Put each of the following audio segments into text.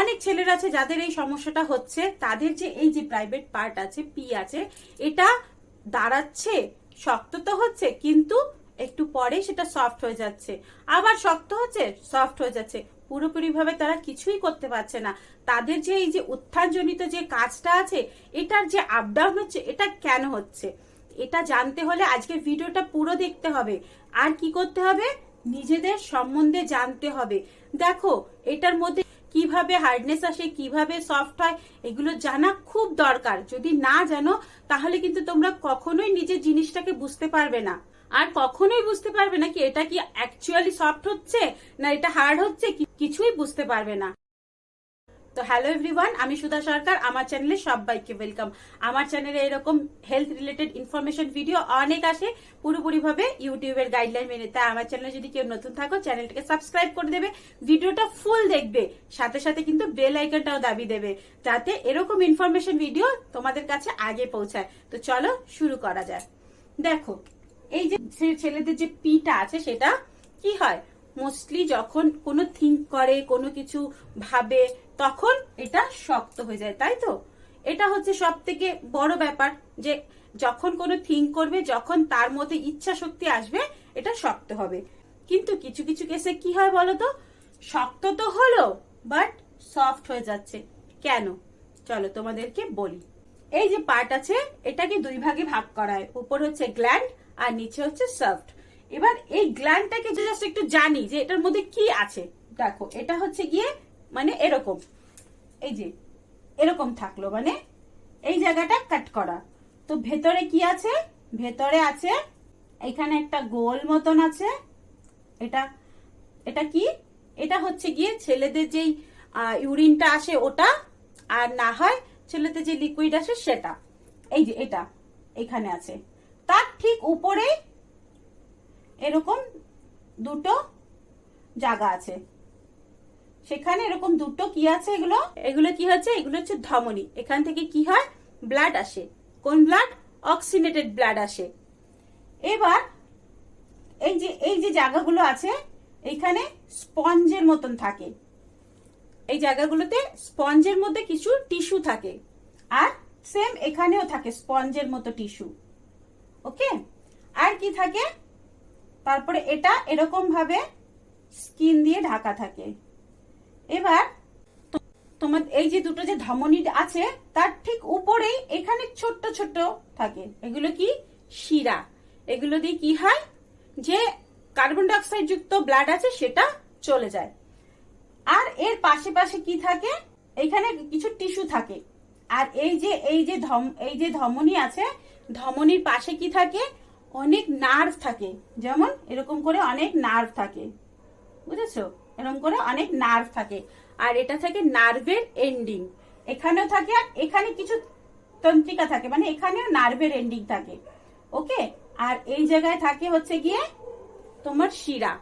অনেক ছেলেরা আছে যাদের এই সমস্যাটা হচ্ছে, তাদের যে এই যে প্রাইভেট পার্ট আছে পি আছে, এটা দাঁড়াচ্ছে, শক্ত তো হচ্ছে, কিন্তু একটু পরে সেটা সফট হয়ে যাচ্ছে। আবার শক্ত হচ্ছে সফট হয়ে যাচ্ছে। পুরোপুরিভাবে তারা কিছুই করতে পারছে না। তাদের যে এই যে উত্থানজনিত যে কাজটা আছে, এটার যে আপ ডাউন হচ্ছে, এটা কেন হচ্ছে? এটা জানতে হলে আজকের ভিডিওটা পুরো দেখতে হবে। আর কি করতে হবে? নিজেদের সম্বন্ধে জানতে হবে। দেখো, এটার মধ্যে কীভাবে হার্ডনেস আসে, কীভাবে সফট হয়, এগুলো জানা খুব দরকার। যদি না জানো, তাহলে কিন্তু তোমরা কখনোই নিজের জিনিসটাকে বুঝতে পারবে না। আর কখনোই বুঝতে পারবে না কি এটা কি অ্যাকচুয়ালি সফট হচ্ছে, না এটা হার্ড হচ্ছে কিছুই বুঝতে পারবে না। তো হ্যালো এভরিওয়ান আমি সুধা সরকার, আমার চ্যানেলে সবাইকে ওয়েলকাম আমার চ্যানেলে এরকম হেলথ রিলেটেড ইনফরমেশন ভিডিও অনেক আসে, পুরোপুরিভাবে ইউটিউবের গাইডলাইন মেনে। তাই আমার চ্যানেলে যদি কেউ নতুন থাকো চ্যানেলটাকে সাবস্ক্রাইব করে দেবে ভিডিওটা ফুল দেখবে। সাথে সাথে কিন্তু বেল আইকনটাও দাবি দেবে, যাতে এরকম ইনফরমেশন ভিডিও তোমাদের কাছে আগে পৌঁছায়। তো চলো শুরু করা যায় দেখো, এই যে ছেলেদের যে পিটা আছে সেটা কি হয়? মোস্টলি যখন কোনো থিঙ্ক করে, কোনো কিছু ভাবে, তখন এটা শক্ত হয়ে যায়, তাই তো? এটা হচ্ছে সব থেকে বড় ব্যাপার যে যখন কোনো থিঙ্ক করবে, যখন তার মধ্যে ইচ্ছা শক্তি আসবে, এটা শক্ত হবে। কিন্তু কিছু কিছু কেসে কি হয় বলতো শক্ত তো হলো বাট সফট হয়ে যাচ্ছে। কেন? চলো তোমাদেরকে বলি। এই যে পার্ট আছে, এটাকে দুই ভাগে ভাগ করা হয়। উপর হচ্ছে গ্ল্যান্ড আর নিচে হচ্ছে সফট এবার এই গ্ল্যান্ডটাকে জাস্ট একটু জানি যে এটার মধ্যে কি আছে, দেখো, এটা হচ্ছে গিয়ে মানে এরকম। এই যে, এরকম থাকল মানে এই জায়গাটা কাট করা। তো ভেতরে কি আছে? ভেতরে আছে, এখানে একটা গোল মতন আছে। এটা এটা কি? এটা হচ্ছে গিয়ে ছেলেদের যেই ইউরিনটা আসে ওটা, আর না হয় ছেলেদের যে লিকুইড আসে সেটা। এই যে এটা, এখানে আছে। তার ঠিক উপরে এরকম দুটো জায়গা আছে। সেখানে এরকম দুটো কি আছে এগুলো? এগুলো কি হচ্ছে? এগুলো হচ্ছে ধমনী। এখান থেকে কি হয়? ব্লাড আসে। কোন ব্লাড? অক্সিনেটেড ব্লাড আসে। এবার এই যে এই যে জায়গাগুলো আছে এখানে স্পঞ্জের মতন থাকে। এই জায়গাগুলোতে স্পঞ্জের মধ্যে কিছু টিস্যু থাকে। আর সেম এখানেও থাকে স্পঞ্জের মতো টিস্যু। ওকে? আর কি থাকে? তারপরে এটা এরকম ভাবে স্কিন দিয়ে ঢাকা থাকে। এবার তোমার এই যে দুটো যে ধমনী আছে, তার ঠিক উপরেই এখানে ছোট্ট ছোট্ট থাকে। এগুলো কি? শিরা। এগুলো দিয়ে কি হয়? যে কার্বন ডাইঅক্সাইড যুক্ত ব্লাড আছে, সেটা চলে যায়। আর এর পাশে পাশে কি থাকে? এখানে কিছু টিস্যু থাকে। আর এই যে এই যে ধম, এই যে ধমনী আছে, ধমনীর পাশে কি থাকে? অনেক নার্ভ থাকে। যেমন এরকম করে অনেক নার্ভ থাকে। বুঝেছ? এরকম করে অনেক নার্ভ থাকে। আর এটা থাকে নার্ভের এন্ডিং এখানেও থাকে আর এখানে কিছু তন্ত্রিকা থাকে। মানে এখানেও নার্ভের এন্ডিং থাকে। ওকে? আর এই জায়গায় থাকে হচ্ছে গিয়ে তোমার শিরা।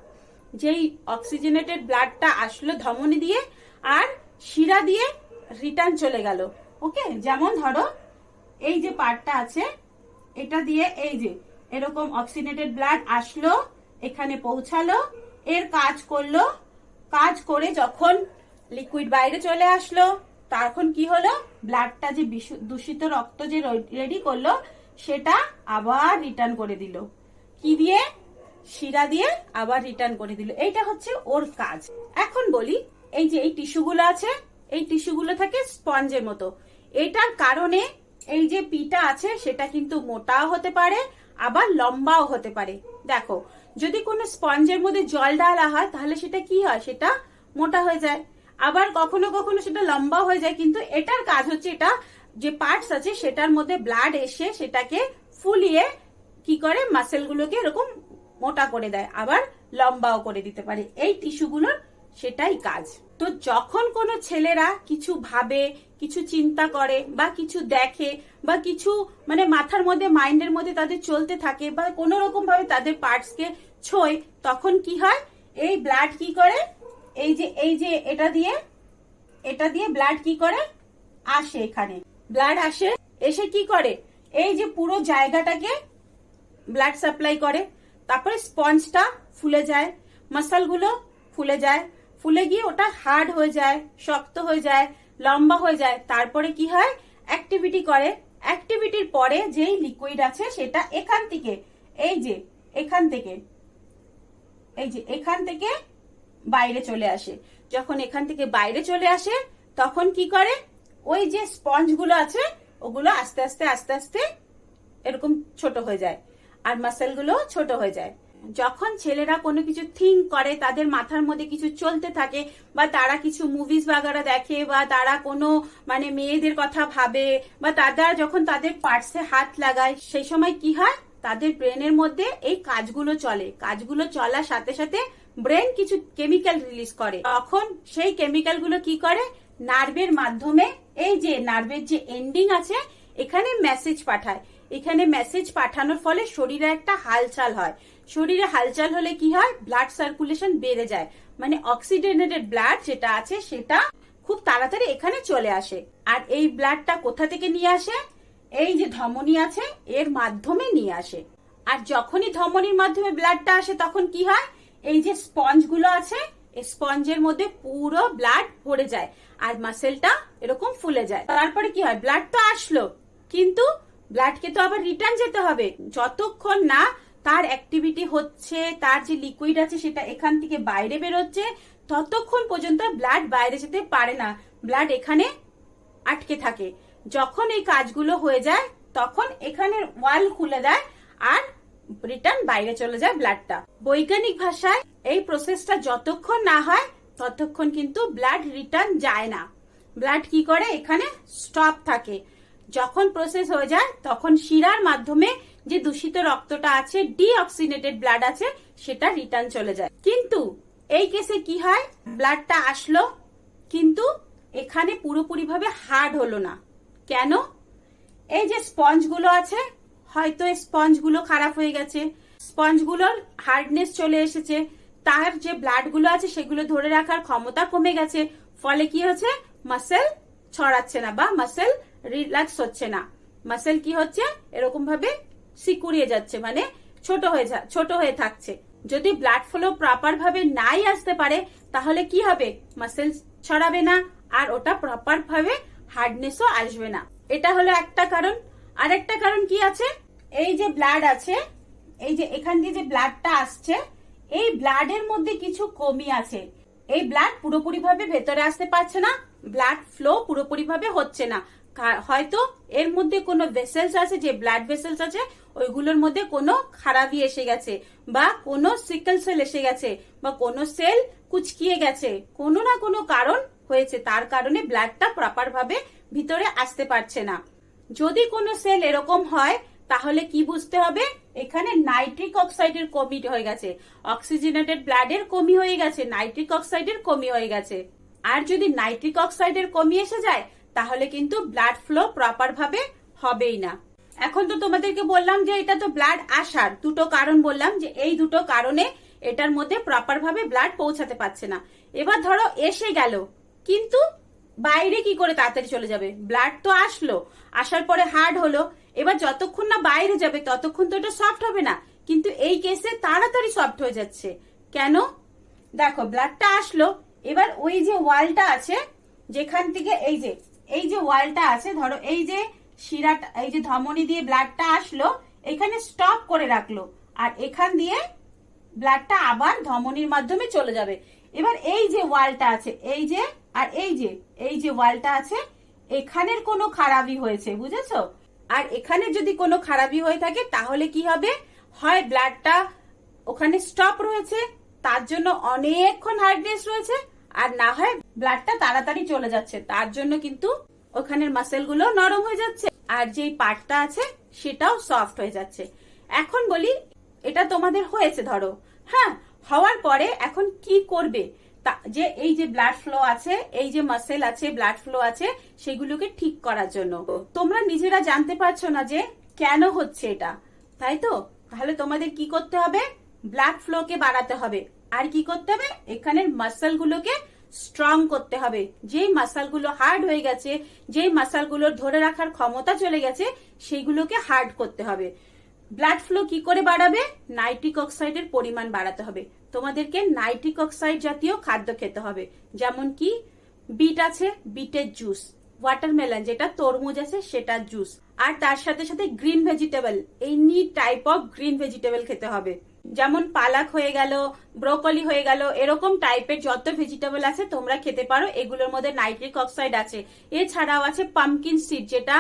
যেই অক্সিজেনেটেড ব্লাডটা আসলো ধমনী দিয়ে আর শিরা দিয়ে রিটার্ন চলে গেল। ওকে? যেমন ধরো, এই যে পার্টটা আছে, এটা দিয়ে এই যে এরকম অক্সিনেটেড ব্লাড আসলো, এখানে পৌঁছালো, এর কাজ করল। কাজ করে যখন লিকুইড বাইরে চলে আসলো, তখন কি হলো? ব্লাডটা যে দূষিত রক্ত যে রেডি করল, সেটা আবার রিটার্ন করে দিল। কি দিয়ে? শিরা দিয়ে আবার রিটার্ন করে দিল। এইটা হচ্ছে ওর কাজ। এখন বলি, এই যে এই টিস্যুগুলো আছে, এই টিস্যুগুলো থাকে স্পঞ্জের মতো। এটার কারণে এই যে পিটা আছে, সেটা কিন্তু মোটাও হতে পারে আবার লম্বাও হতে পারে। দেখো, যদি কোনো স্পঞ্জের মধ্যে জল ডালা হয়, তাহলে সেটা কি হয়? সেটা মোটা হয়ে যায়। আবার কখনো কখনো সেটা লম্বা হয়ে যায়, কিন্তু এটার কাজ হচ্ছে এটা, যে পার্টস আছে, সেটার মধ্যে ব্লাড এসে সেটাকে ফুলিয়ে কি করে? মাসেলগুলোকে এরকম মোটা করে দেয়, আবার লম্বাও করে দিতে পারে। এই টিস্যুগুলোর সেটাই কাজ। তো যখন কোনো ছেলেরা কিছু ভাবে কিছু চিন্তা করে বা কিছু দেখে বা কিছু মানে মাথার মধ্যে, মাইন্ডের মধ্যে তাদের চলতে থাকে বা কোনো রকম ভাবে তাদের পার্টসকে ছোয়, তখন কি হয়? এই ব্লাড কি করে? এই যে এই যে এটা দিয়ে এটা দিয়ে ব্লাড কি করে? আসে এখানে। ব্লাড আসে, এসে কি করে? এই যে পুরো জায়গাটাকে ব্লাড সাপ্লাই করে। তারপরে স্পঞ্জটা ফুলে যায় মাসালগুলো ফুলে যায়। ফুলে গিয়ে ওটা হার্ড হয়ে যায়, শক্ত হয়ে যায়। লম্বা হয়ে যায়। তারপরে কি হয়? অ্যাক্টিভিটি করে। অ্যাক্টিভিটির পরে যেই লিকুইড আছে সেটা এখান থেকে, এই যে এখান থেকে, এই যে এখান থেকে বাইরে চলে আসে। যখন এখান থেকে বাইরে চলে আসে, তখন কি করে? ওই যে স্পঞ্জগুলো আছে, ওগুলো আস্তে আস্তে আস্তে আস্তে এরকম ছোট হয়ে যায়। আর মাসেলগুলো ছোট হয়ে যায়। যখন ছেলেরা কোনো কিছু থিঙ্ক করে, তাদের মাথার মধ্যে কিছু চলতে থাকে, বা তারা কিছু মুভিজ বাগারা দেখে, বা তারা কোনো মানে মেয়েদের কথা ভাবে, বা তারা যখন তাদের পার্সে হাত লাগায়, সেই সময় কি হয়? তাদের ব্রেনের মধ্যে এই কাজগুলো চলে। কাজগুলো চলার সাথে সাথে ব্রেন কিছু কেমিক্যাল রিলিজ করে। তখন সেই কেমিক্যালগুলো কি করে? নার্ভের মাধ্যমে এই যে নার্ভের যে এন্ডিং আছে, এখানে মেসেজ পাঠায়। এখানে মেসেজ পাঠানোর ফলে শরীরে একটা হালচাল হয়। শরীরে হালচাল হলে কি হয়? ব্লাড সার্কুলেশন বেড়ে যায়। মানে অক্সিডেনেটেড ব্লাড যেটা আছে, সেটা খুব তাড়াতাড়ি এখানে চলে আসে। আর এই ব্লাডটা কোথা থেকে নিয়ে আসে? এই যে ধমনী আছে, এর মাধ্যমে নিয়ে আসে। আর যখনই ধমনীর মাধ্যমে ব্লাডটা আসে, তখন কি হয়? এই যে স্পঞ্জগুলো আছে স্পঞ্জের মধ্যে পুরো ব্লাড ভরে যায়। আর মাসেলটা এরকম ফুলে যায়। তারপরে কি হয়? ব্লাড তো আসলো, কিন্তু ব্লাডকে তো আবার রিটার্ন যেতে হবে। যতক্ষণ না তার অ্যাক্টিভিটি হচ্ছে, তার যে লিকুইড আছে সেটা এখান থেকে বাইরে বেরোচ্ছে, ততক্ষণ পর্যন্ত ব্লাড বাইরে যেতে পারে না। ব্লাড এখানে আটকে থাকে। যখন এই কাজগুলো হয়ে যায়, তখন এখানের ওয়াল খুলে দেয় আর রিটার্ন বাইরে চলে যায় ব্লাডটা বৈজ্ঞানিক ভাষায় এই প্রসেসটা যতক্ষণ না হয়, ততক্ষণ কিন্তু ব্লাড রিটার্ন যায় না। ব্লাড কি করে? এখানে স্টপ থাকে। যখন প্রসেস হয়ে যায়, তখন শিরার মাধ্যমে যে দূষিত রক্তটা আছে ডিঅক্সিনেটেড ব্লাড আছে, সেটা রিটার্ন চলে যায়। কিন্তু এই কেসে কি হয়? ব্লাডটা আসলো, কিন্তু এখানে পুরোপুরিভাবে হার্ড হলো না। কেন? এই যে স্পঞ্জগুলো আছে, হয়তো স্পঞ্জগুলো খারাপ হয়ে গেছে। স্পঞ্জগুলোর হার্ডনেস চলে এসেছে। তার যে ব্লাডগুলো আছে, সেগুলো ধরে রাখার ক্ষমতা কমে গেছে। ফলে কি হচ্ছে মাসেল ছড়াচ্ছে না বা মাসেল রিল্যাক্স হচ্ছে না। মাসেল কি হচ্ছে? এরকম ভাবে সিকুড়িয়ে যাচ্ছে মানে ছোট হয়ে ছোট হয়ে থাকছে। যদি ব্লাড ফ্লো প্রপার ভাবে নাই আসতে পারে, তাহলে কি হবে? মাসেল ছড়াবে না, আর ওটা প্রপার ভাবে হার্ডনেসও আসবে না। এটা হলো একটা কারণ। আর একটা কারণ কি আছে? এই যে ব্লাড আছে, এই যে এখান দিয়ে যে ব্লাডটা আসছে, এই ব্লাডের মধ্যে কিছু কমি আছে। এই ব্লাড পুরোপুরি ভাবে ভেতরে আসতে পারছে না ব্লাড ফ্লো পুরোপুরি ভাবে হচ্ছে না। হয়তো এর মধ্যে কোনো ভেসেলস আছে, যে ব্লাড ভেসেলস আছে, ওইগুলোর মধ্যে কোনো খারাপই এসে গেছে, বা কোনো সিকল সেল এসে গেছে, বা কোনো সেল কুচকিয়ে গেছে, কোনো না কোনো কারণ হয়েছে, তার কারণে ব্লাডটা প্রপার ভাবে ভিতরে আসতে পারছে না। যদি কোনো সেল এরকম হয়, তাহলে কি বুঝতে হবে? এখানে নাইট্রিক অক্সাইডের কমি হয়ে গেছে অক্সিজেনেটেড ব্লাডের কমি হয়ে গেছে নাইট্রিক অক্সাইডের কমি হয়ে গেছে। আর যদি নাইট্রিক অক্সাইডের কমি এসে যায় তাহলে কিন্তু ব্লাড ফ্লো প্রপার ভাবে হবেই না। এখন তো তোমাদেরকে বললাম যে এটা তো ব্লাড আসার দুটো কারণ বললাম যে এই দুটো কারণে এটার মধ্যে প্রপার ভাবে ব্লাড পৌঁছাতে পারছে না। এবার ধরো এসে গেল, কিন্তু বাইরে কি করে তাড়াতাড়ি চলে যাবে? ব্লাড তো আসলো, আসার পরে হার্ড হলো, এবার যতক্ষণ না বাইরে যাবে ততক্ষণ তো এটা সফট হবে না। কিন্তু এই কেসে তাড়াতাড়ি সফট হয়ে যাচ্ছে। কেন? দেখো ব্লাডটা আসলো, এবার ওই যে ওয়ালটা আছে, যেখান থেকে এই যে এই যে ওয়ালটা আছে, ধরো এই যে শিরাটা, এই যে ধমনী দিয়ে ব্লাডটা আসলো, এখানে স্টপ করে রাখল। আর এখান দিয়ে ব্লাডটা আবার ধমনির মাধ্যমে চলে যাবে। এবার এই যে ওয়ালটা আছে, এই যে, আর এই যে এই যে ওয়ালটা আছে, এখানের কোনো খারাপই হয়েছে, বুঝেছ? আর এখানে যদি কোনো খারাপই হয়ে থাকে, তাহলে কি হবে? হয় ব্লাডটা ওখানে স্টপ রয়েছে, তার জন্য অনেকক্ষণ হার্ডনেস রয়েছে আর না হয় ব্লাডটা তাড়াতাড়ি চলে যাচ্ছে। তার জন্য কিন্তু ওখানের মাসেলগুলো নরম হয়ে যাচ্ছে আর যেই পার্টটা আছে সেটাও সফট হয়ে যাচ্ছে। এখন বলি, এটা তোমাদের হয়েছে ধরো। হ্যাঁ হওয়ার পরে এখন কি করবে? যে এই যে ব্লাড ফ্লো আছে, এই যে মাসেল আছে ব্লাড ফ্লো আছে, সেগুলোকে ঠিক করার জন্য। তোমরা নিজেরা জানতে পারছ না যে কেন হচ্ছে এটা। তাই তো? তাহলে তোমাদের কি করতে হবে? ব্লাড ফ্লোকে বাড়াতে হবে। আর কি করতে হবে? এখানের মাসেল গুলোকে স্ট্রং করতে হবে। যেই মাসালগুলো হার্ড হয়ে গেছে, যেই মাসালগুলোর ধরে রাখার ক্ষমতা চলে গেছে, সেইগুলোকে হার্ড করতে হবে। ব্লাড ফ্লো কি করে বাড়াবে? নাইট্রিক অক্সাইডের পরিমাণ বাড়াতে হবে। তোমাদেরকে নাইট্রিক অক্সাইড জাতীয় খাদ্য খেতে হবে। যেমন কি? বিট আছে বিটের জুস ওয়াটারমেলন যেটা তরমুজ আছে, সেটার জুস আর তার সাথে সাথে green vegetable any type of green vegetable খেতে হবে। যেমন পালাক হয়ে গেল, ব্রোকলি হয়ে গেল, এরকম টাইপের যত ভেজিটেবল আছে তোমরা খেতে পারো। এগুলোর মধ্যে নাইট্রিক অক্সাইড আছে। এছাড়াও আছে পামকিন সিড যেটা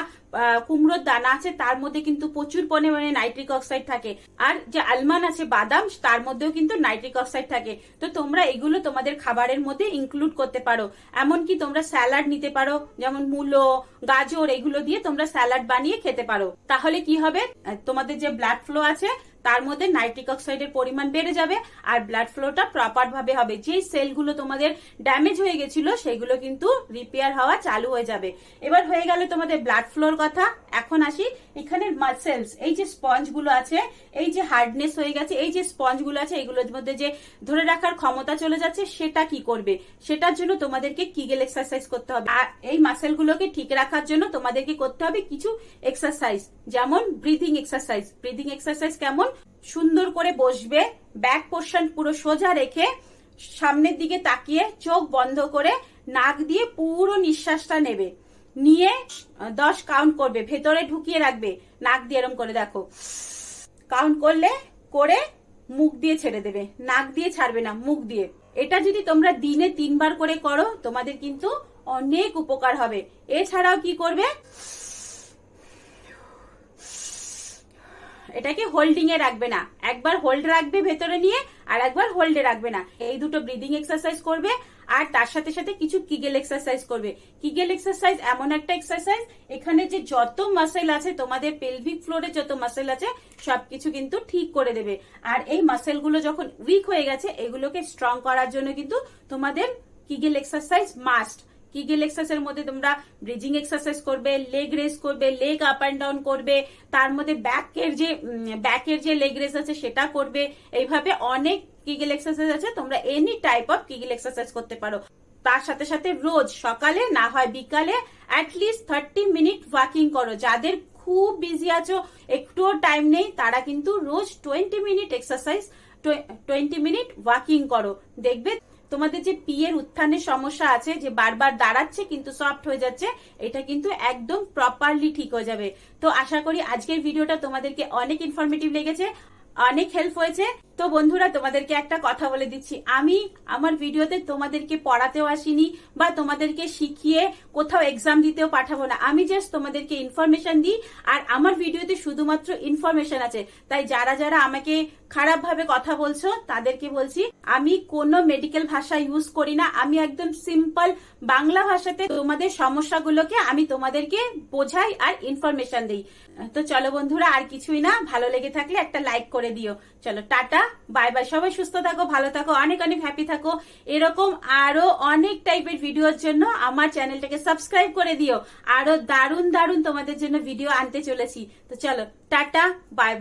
কুমড়োর দানা আছে, তার মধ্যে কিন্তু প্রচুর পরিমাণে নাইট্রিক অক্সাইড থাকে। আর যে আলমান আছে, বাদাম, তার মধ্যেও কিন্তু নাইট্রিক অক্সাইড থাকে। তো তোমরা এগুলো তোমাদের খাবারের মধ্যে ইনক্লুড করতে পারো। এমনকি তোমরা স্যালাড নিতে পারো, যেমন মূলো, গাজর, এগুলো দিয়ে তোমরা স্যালাড বানিয়ে খেতে পারো। তাহলে কি হবে? তোমাদের যে ব্লাড ফ্লো আছে তার মধ্যে নাইট্রিক অক্সাইডের পরিমাণ বেড়ে যাবে আর ব্লাড ফ্লোটা প্রপার ভাবে হবে। যেই সেলগুলো তোমাদের ড্যামেজ হয়ে গেছিল, সেগুলো কিন্তু রিপেয়ার হওয়া চালু হয়ে যাবে। এবার হয়ে গেল তোমাদের ব্লাড ফ্লোর কথা। এখন আসি এখানে মাসেলস এই যে স্পঞ্জগুলো আছে, এই যে হার্ডনেস হয়ে গেছে, এই যে স্পঞ্জগুলো আছে, এগুলোর মধ্যে যে ধরে রাখার ক্ষমতা চলে যাচ্ছে, সেটা কি করবে? সেটার জন্য তোমাদেরকে কিগেল এক্সারসাইজ করতে হবে? আর এই মাসেল গুলোকে ঠিক রাখার জন্য তোমাদেরকে করতে হবে কিছু এক্সারসাইজ যেমন ব্রিদিং এক্সারসাইজ ব্রিদিং এক্সারসাইজ কেমন? সুন্দর করে বসবে ব্যাক পোর্শন পুরো সোজা রেখে সামনের দিকে তাকিয়ে চোখ বন্ধ করে নাক দিয়ে পুরো নিঃশ্বাসটা নেবে। নিয়ে দশ কাউন্ট করবে, ভেতরে ঢুকিয়ে রাখবে, নাক দিয়ে এরম করে দেখো। কাউন্ট করলে, করে মুখ দিয়ে ছেড়ে দেবে, নাক দিয়ে ছাড়বে না, মুখ দিয়ে। এটা যদি তোমরা দিনে তিনবার করে করো, তোমাদের কিন্তু অনেক উপকার হবে। এছাড়াও কি করবে? এটাকে হোল্ডিং এ রাখবে না। একবার হোল্ড রাখবে ভেতরে নিয়ে, আর একবার হোল্ডে রাখবে না। এই দুটো ব্রিদিং এক্সারসাইজ করবে, আর তার সাথে সাথে কিছু কিগেল এক্সারসাইজ করবে। কিগেল এক্সারসাইজ এমন একটা এক্সারসাইজ এখানে যে যত মাসেল আছে, তোমাদের পেলভিক ফ্লোরে যত মাসেল আছে, সবকিছু কিন্তু ঠিক করে দেবে। আর এই মাসেলগুলো যখন উইক হয়ে গেছে, এগুলোকে স্ট্রং করার জন্য কিন্তু তোমাদের কিগেল এক্সারসাইজ মাস্ট কিগেল এক্সারসাইজের মধ্যে তোমরা ব্রিজিং এক্সারসাইজ করবে লেগ রেস করবে লেগ আপ অ্যান্ড ডাউন করবে, তার মধ্যে ব্যাকের যে ব্যাকের যে লেগ রেস আছে সেটা করবে, এইভাবে অনেক কিগেল এক্সারসাইজ আছে, তোমরা any type of Kegel exercise করতে পারো। তার সাথে সাথে রোজ সকালে, না হয় বিকালে অ্যাটলিস্ট থার্টি মিনিট ওয়াকিং করো। যাদের খুব বিজি আছো, একটুও টাইম নেই, তারা কিন্তু রোজ twenty minute exercise twenty minute walking করো। দেখবে তোমাদের যে পি এর উত্থানের সমস্যা আছে, যে বারবার দাঁড়াচ্ছে কিন্তু সফট হয়ে যাচ্ছে, এটা কিন্তু একদম প্রপারলি ঠিক হয়ে যাবে। তো আশা করি আজকের ভিডিওটা তোমাদেরকে অনেক ইনফরমেটিভ লেগেছে, অনেক হেল্প হয়েছে। তো বন্ধুরা, তোমাদেরকে একটা কথা বলে দিচ্ছি। আমি আমার ভিডিওতে তোমাদেরকে পড়াতেও আসিনি বা তোমাদেরকে শিখিয়ে কোথাও এক্সাম দিতেও পাঠাবো না। আমি জাস্ট তোমাদেরকে ইনফরমেশন দিই, আর আমার ভিডিওতে শুধুমাত্র ইনফরমেশন আছে। তাই যারা যারা আমাকে খারাপ ভাবে কথা বলছো, তাদেরকে বলছি, আমি কোনো মেডিকেল ভাষা ইউজ করি না। আমি একদম সিম্পল বাংলা ভাষাতে তোমাদের সমস্যাগুলোকে আমি তোমাদেরকে বোঝাই আর ইনফরমেশন দিই। তো চলো বন্ধুরা, আর কিছুই না। ভালো লেগে থাকলে একটা লাইক করে দিও। চলো, টাটা। বাই বাই, সবাই সুস্থ থাকো, ভালো থাকো, অনেক অনেক হ্যাপি থাকো। এরকম আরও অনেক টাইপের ভিডিওর জন্য আমার চ্যানেলটাকে সাবস্ক্রাইব করে দিও। আরও দারুণ দারুণ তোমাদের জন্য ভিডিও আনতে চলেছি। তো চলো, টাটা বাই